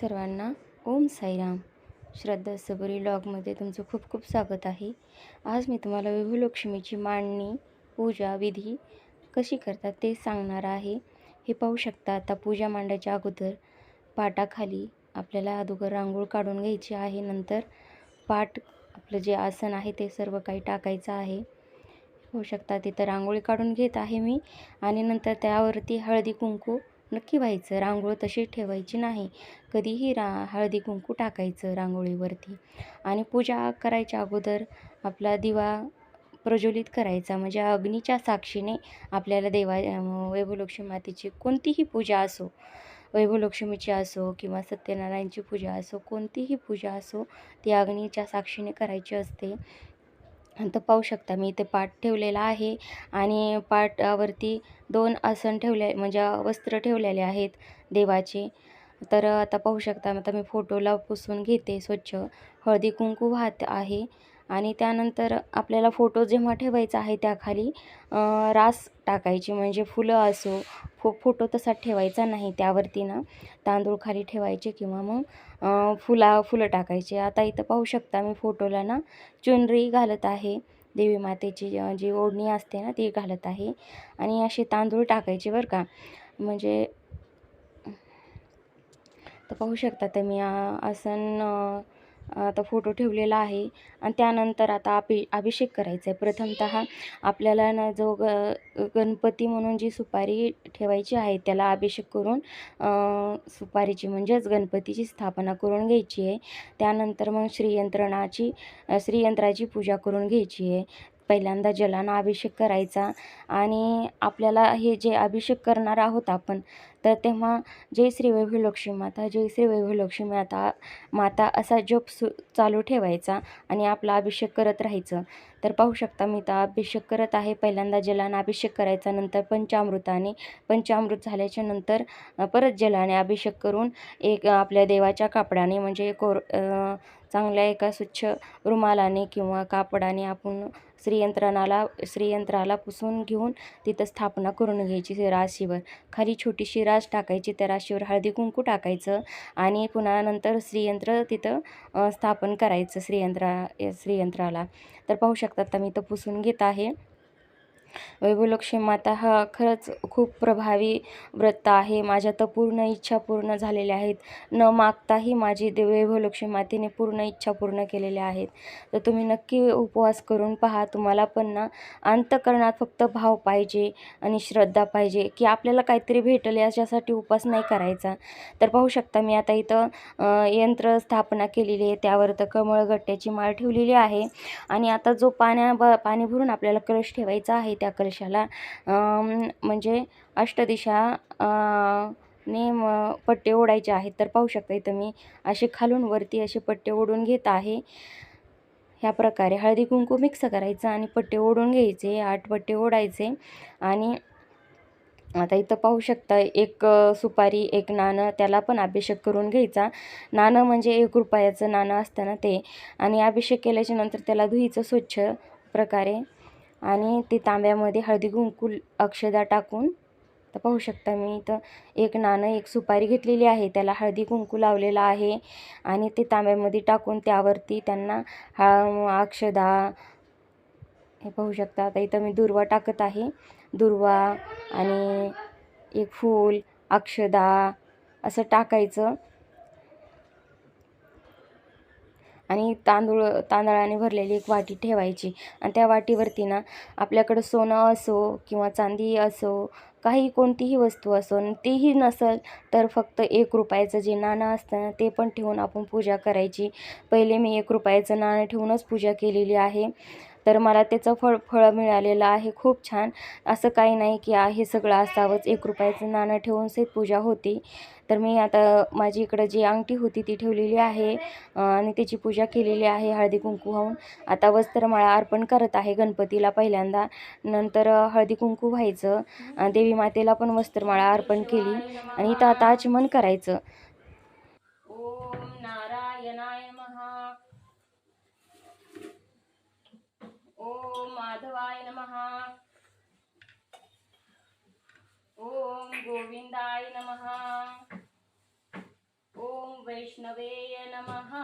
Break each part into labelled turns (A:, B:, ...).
A: सर्वांना ओम साईराम. श्रद्धा सबरी लॉगमध्ये तुमचं खूप खूप स्वागत आहे. आज मी तुम्हाला विभूलक्ष्मीची मांडणी पूजा विधी कशी करतात ते सांगणार आहे. हे पाहू शकता आता पूजा मांडायच्या अगोदर पाटाखाली आपल्याला अगोदर रांगोळ काढून घ्यायची आहे. नंतर पाट आपलं जे आसन आहे ते सर्व काही टाकायचं आहे. होऊ शकता तिथं रांगोळी काढून घेत आहे मी. आणि नंतर त्यावरती हळदी कुंकू नक्की व्हायचं. रांगोळ तशी ठेवायची नाही. कधीही रा हळदी कुंकू टाकायचं रांगोळीवरती. आणि पूजा करायच्या अगोदर आपला दिवा प्रज्वलित करायचा. म्हणजे अग्नीच्या साक्षीने आपल्याला देवा वैभवलक्ष्मी मातेची कोणतीही पूजा असो वैभवलक्ष्मीची असो किंवा सत्यनारायणची पूजा असो कोणतीही पूजा असो ती अग्नीच्या साक्षीने करायची असते. तर पाहू शकता. मी इथे पाट ठेवलेला आहे आणि पाटावरती दोन आसन ठेवले म्हणजे वस्त्र ठेवलेले आहेत देवाचे. तर आता पाहू शकता आता मी फोटोला पुसून घेते स्वच्छ. हळदी कुंकू वाहत आहे. आणि त्यानंतर आपल्याला फोटो जेव्हा ठेवायचा आहे त्याखाली रास टाकायची म्हणजे फुलं असो फो फोटो तसा ठेवायचा नाही त्यावरती ना. तांदूळ खाली ठेवायचे किंवा मग फुला फुलं टाकायचे. आता इथं पाहू शकता मी फोटोला ना चुनरी घालत आहे. देवी मातेची जी ओढणी असते ना ती घालत आहे. आणि असे तांदूळ टाकायचे बरं का. म्हणजे तर पाहू शकता तर मी आसन आता फोटो ठेवलेला आहे. आणि त्यानंतर आता अभि अभिषेक करायचा आहे प्रथमतः आपल्याला ना जो ग गणपती म्हणून जी सुपारी ठेवायची आहे त्याला अभिषेक करून सुपारीची म्हणजेच गणपतीची स्थापना करून घ्यायची आहे. त्यानंतर मग श्रीयंत्रणाची श्रीयंत्राची पूजा करून घ्यायची आहे. पहिल्यांदा जलानं अभिषेक करायचा आणि आपल्याला हे जे अभिषेक करणार आहोत आपण तर तेव्हा जय श्री वैभवलक्ष्मी माता जय श्री वैभवलक्ष्मी माता माता असा जप सु चालू ठेवायचा आणि आपला अभिषेक करत राहायचं. तर पाहू शकता मी तर अभिषेक करत आहे. पहिल्यांदा जलानं अभिषेक करायचा नंतर पंचामृताने पंचामृत झाल्याच्यानंतर परत जलाने अभिषेक करून एक आपल्या देवाच्या कापडाने म्हणजे कोर चांगल्या एका स्वच्छ रुमालाने किंवा कापडाने आपण श्रीयंत्रणाला श्रीयंत्राला पुसून घेऊन तिथं स्थापना करून घ्यायची राशीवर. खाली छोटीशी राश टाकायची त्या राशीवर हळदी कुंकू टाकायचं आणि पुन्हा नंतर श्रीयंत्र तिथं स्थापन करायचं श्रीयंत्रा श्रीयंत्राला. तर पाहू शकतात तर मी इथं पुसून घेत आहे. वैभवलक्ष्मी माता हा खरंच खूप प्रभावी व्रत आहे. माझ्या तर पूर्ण इच्छा पूर्ण झालेल्या आहेत. न मागताही माझी देव वैभवलक्ष्मी मातेने पूर्ण इच्छा पूर्ण केलेल्या आहेत. तर तुम्ही नक्की उपवास करून पहा. तुम्हाला पण ना अंतकरणात फक्त भाव पाहिजे आणि श्रद्धा पाहिजे की आपल्याला काहीतरी भेटेल याच्यासाठी उपवास नाही करायचा. तर पाहू शकता मी आता इथं यंत्र स्थापना केलेली आहे. त्यावर तर कमळ गट्ट्याची माळ ठेवलेली आहे. आणि आता जो पाण्या ब पाणी भरून आपल्याला कलश ठेवायचा आहे त्या कलशाला म्हणजे अष्टदिशा ने म पट्टे ओढायचे आहेत. तर पाहू शकता इथं मी असे खालून वरती असे पट्टे ओढून घेत आहे. ह्या प्रकारे हळदी कुंकू मिक्स करायचं आणि पट्टे ओढून घ्यायचे आठ पट्टे ओढायचे. आणि आता इथं पाहू शकता एक सुपारी एक नाणं त्याला पण अभिषेक करून घ्यायचा. नाणं म्हणजे एक रुपयाचं नाणं असतं ना ते. आणि अभिषेक केल्याच्यानंतर त्याला धुईचं स्वच्छ प्रकारे आणि ते तांब्यामध्ये हळदी कुंकू अक्षदा टाकून तर पाहू शकता मी इथं एक नाणं एक सुपारी घेतलेली आहे. त्याला हळदी कुंकू लावलेला आहे आणि ते तांब्यामध्ये टाकून त्यावरती त्यांना हा अक्षदा हे पाहू शकता. आता इथं मी दुर्वा टाकत आहे. दुर्वा आणि एक फूल अक्षदा असं टाकायचं. आणि तांदूळ तांदळाने भरलेली एक वाटी ठेवायची. आणि त्या वाटीवरती ना आपल्याकडं सोनं असो किंवा चांदी असो काही कोणतीही वस्तू असो आणि तेही नसेल तर फक्त एक रुपयाचं जे नाणं असतं ना ते पण ठेवून आपण पूजा करायची. पहिले मी एक रुपयाचं नाणं ठेवूनच पूजा केलेली आहे. तर मला त्याचं फळ फळं मिळालेलं आहे खूप छान. असं काही नाही की हे सगळं असावंच. एक रुपयाचं नाणं ठेवून सेत पूजा होती. तर मी आता माझी इकडं जी अंगठी होती ती ठेवलेली आहे आणि त्याची पूजा केलेली आहे हळदी कुंकू होऊन आता वस्त्रमाळा अर्पण करत आहे गणपतीला पहिल्यांदा. नंतर हळदी कुंकू व्हायचं. देवी मातेला पण वस्त्रमाळा अर्पण केली. आणि इथं आता आचमन करायचं. ओम नारायणाय महा ओम माधवाय नमः. ओम गोविंदाय नमः। ओम वैष्णवे नमः।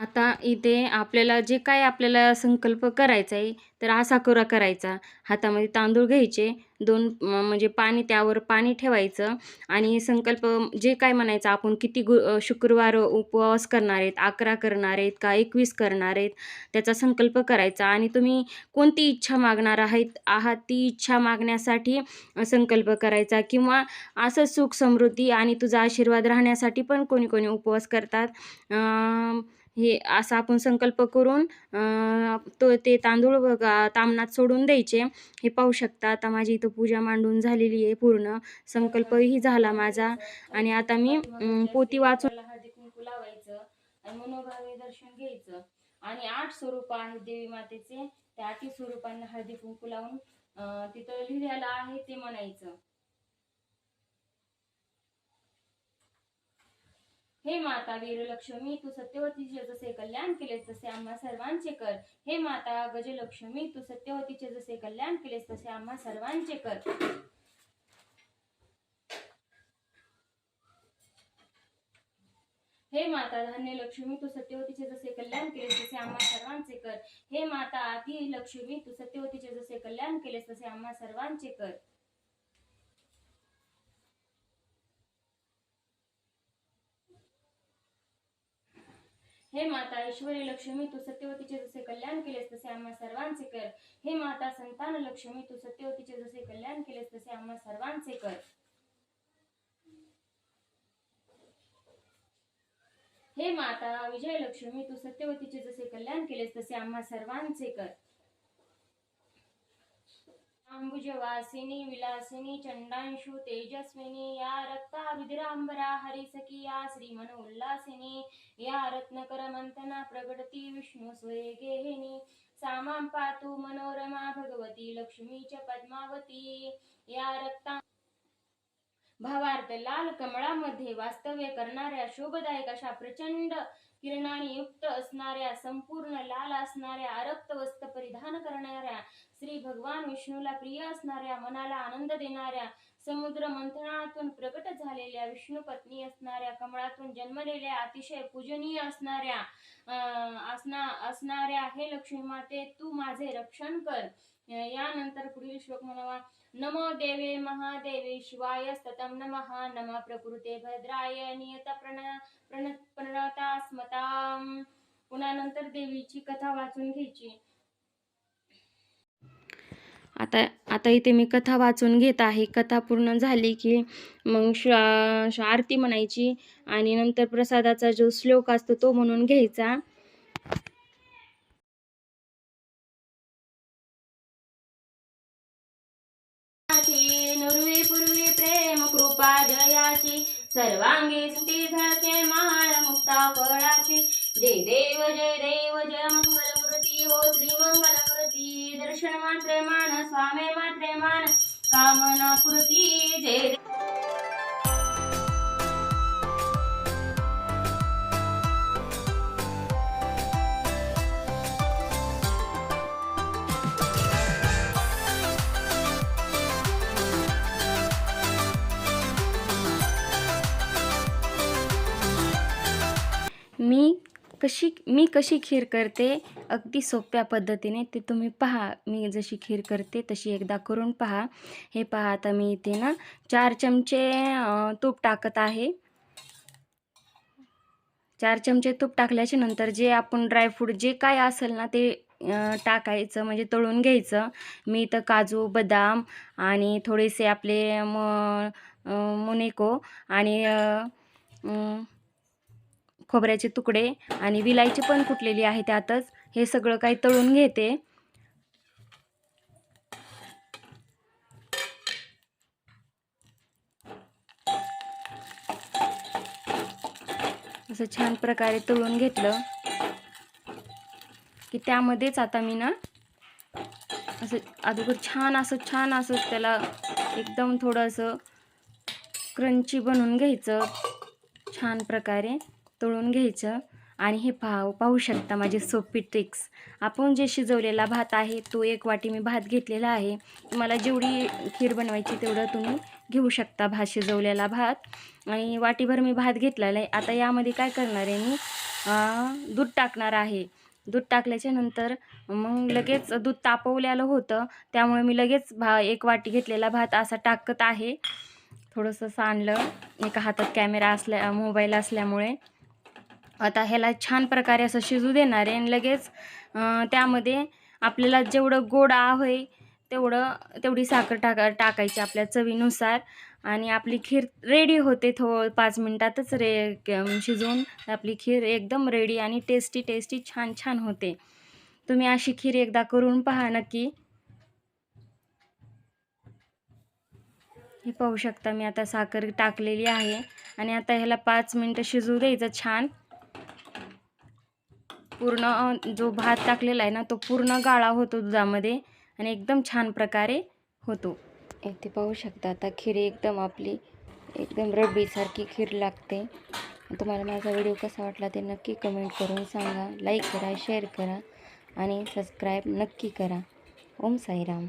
A: आता इथे आपल्याला जे काय आपल्याला संकल्प करायचा आहे तर असा कुरा करायचा. हातामध्ये तांदूळ घ्यायचे दोन म्हणजे पाणी त्यावर पाणी ठेवायचं आणि संकल्प जे काय म्हणायचं आपण किती गु शुक्रवार उपवास करणार आहेत अकरा करणार आहेत का एकवीस करणार आहेत त्याचा संकल्प करायचा. आणि तुम्ही कोणती इच्छा मागणार आहेत आहात ती इच्छा मागण्यासाठी संकल्प करायचा. किंवा असं सुख समृद्धी आणि तुझा आशीर्वाद राहण्यासाठी पण कोणी कोणी उपवास करतात. हे असा आपण संकल्प करून तो ते तांदूळ बघा तामणात सोडून द्यायचे. हे पाहू शकता आता माझी इथं पूजा मांडून झालेली आहे पूर्ण. संकल्पही झाला माझा. आणि आता मी पोती वाचून हळदी कुंकू लावायचं आणि मनोभावे दर्शन घ्यायचं. आणि आठ स्वरूप आहेत देवी मातेचे. त्या आठ स्वरूपांना हळदी कुंकू लावून तिथं लिहिलेलं आहे ते म्हणायचं. हे माता वीरलक्ष्मी तू सत्यवतीचे जसे कल्याण केलेस तसे आम्हा सर्वांचे कर. हे माता गजलक्ष्मी तू सत्यवतीचे जसे कल्याण केलेस तसे आम्हा सर्वांचे कर. हे माता धान्य लक्ष्मी तू सत्यवतीचे जसे कल्याण केलेस तसे आम्हा सर्वांचे कर. हे माता आधी लक्ष्मी तू सत्यवतीचे जसे कल्याण केलेस तसे आम्हा सर्वांचे कर. हे माता ईश्वरी लक्ष्मी तू सत्यवतीचे जसे कल्याण केलेस तसे आम्हा सर्वांचे कर. हे माता संतान लक्ष्मी तू सत्यवतीचे जसे कल्याण केलेस तसे आम्हा सर्वांचे कर. हे माता विजयलक्ष्मी तू सत्यवतीचे जसे कल्याण केलेस तसे आम्हा सर्वांचे कर. अंबुजवासिनी विलासिनी चंडांशु तेजस्विनी या रक्ता रुधिरांबरा हरिसखी या श्रीमन उल्लासिनी या रत्नकर मंथना प्रगटती विष्णू स्वयगेहिनी सामां पातु मनोरमा भगवती लक्ष्मी च पद्मावती या रक्ता भावार्थ लाल कमळामध्ये वास्तव्य करणाऱ्या शोभदायक अशा प्रचंड किरणाने युक्त असणाऱ्या संपूर्ण लाल असणाऱ्या अरक्त वस्त्र परिधान करणाऱ्या श्री भगवान विष्णूला प्रिय असणाऱ्या मनाला आनंद देणाऱ्या समुद्र मंथनातून प्रकट झालेल्या विष्णू पत्नी असणाऱ्या कमळातून जन्मलेल्या अतिशय पूजनीय असणाऱ्या अं, असना असणाऱ्या हे लक्ष्मी माते तू माझे रक्षण कर. यानंतर पुढील श्लोक म्हणावा. नमो देवे महादेवे शिवाय स्ततम नमः नम प्रकृते भद्राय नियत प्रण प्रण प्रणता स्मताम पुन्हा नंतर देवीची कथा वाचून घ्यायची. आता आता इथे मी कथा वाचून घेत आहे. कथा पूर्ण झाली की मग श- आरती म्हणायची आणि नंतर प्रसादाचा जो श्लोक असतो तो म्हणून घ्यायचा. जयाची सर्वांगी स्तुती झळके माळ मुक्ता फळाची. जय देव जय देव जय मंगल मंगलमूर्ती हो श्री मंगलमूर्ती दर्शन मात्रे मान स्वामी मात्रे मान कामना पुरती. जय कशी मी कशी खीर करते अगदी सोप्या पद्धतीने ते तुम्ही पहा. मी जशी खीर करते तशी एकदा करून पहा. हे पहा आता मी इथे ना चार चमचे तूप टाकत आहे. चार चमचे तूप टाकल्याच्या नंतर जे आपण ड्रायफ्रूट जे काय असेल ना ते टाकायचं म्हणजे तळून घ्यायचं. मी इथं काजू बदाम आणि थोडेसे आपले म मुनेको आणि खोबऱ्याचे तुकडे आणि विलायची पण कुटलेली आहे त्यातच. हे सगळं काही तळून घेते. असं छान प्रकारे तळून घेतलं की त्यामध्येच आता मी ना असं अगोदर छान असं छान असं त्याला एकदम थोडं असं क्रंची बनवून घ्यायचं. छान प्रकारे. तळून घ्यायचं आणि हे पाहू पाहू शकता माझे सोपी ट्रिक्स आपण जे शिजवलेला भात आहे तो एक वाटी मी भात घेतलेला आहे. तुम्हाला जेवढी खीर बनवायची तेवढं तुम्ही घेऊ शकता भात शिजवलेला भात. आणि वाटीभर मी भात घेतलेला आहे. आता यामध्ये काय करणार आहे मी? दूध टाकणार आहे. दूध टाकल्याच्या नंतर मग लगेच दूध तापवलेलं होतं. त्यामुळे मी लगेच भा एक वाटी घेतलेला भात असा टाकत आहे. थोडंसं सांडलं एका हातात कॅमेरा असल्या मोबाईल असल्यामुळे. आता ह्याला छान प्रकारे असं शिजू देणार आहे. आणि लगेच त्यामध्ये आपल्याला जेवढं गोड आहे तेवढं तेवढी साखर टाका टाकायची आपल्या चवीनुसार. आणि आपली खीर रेडी होते थो पाच मिनटातच रे शिजवून आपली खीर एकदम रेडी आणि टेस्टी टेस्टी छान छान होते. तुम्ही अशी खीर एकदा करून पहा नक्की. हे पाहू शकता मी आता साखर टाकलेली आहे. आणि आता ह्याला पाच मिनटं शिजू द्यायचं छान. पूर्ण जो भात टाकलेला आहे ना तो पूर्ण गाळा होतो दुधामध्ये आणि एकदम छान प्रकारे होतो. इथे पाहू शकता आता खीर एकदम आपली एकदम रबडीसारखी खीर लागते. तुम्हाला माझा व्हिडिओ कसा वाटला ते नक्की कमेंट करून सांगा. लाईक करा शेअर करा आणि सबस्क्राईब नक्की करा. ओम साईराम.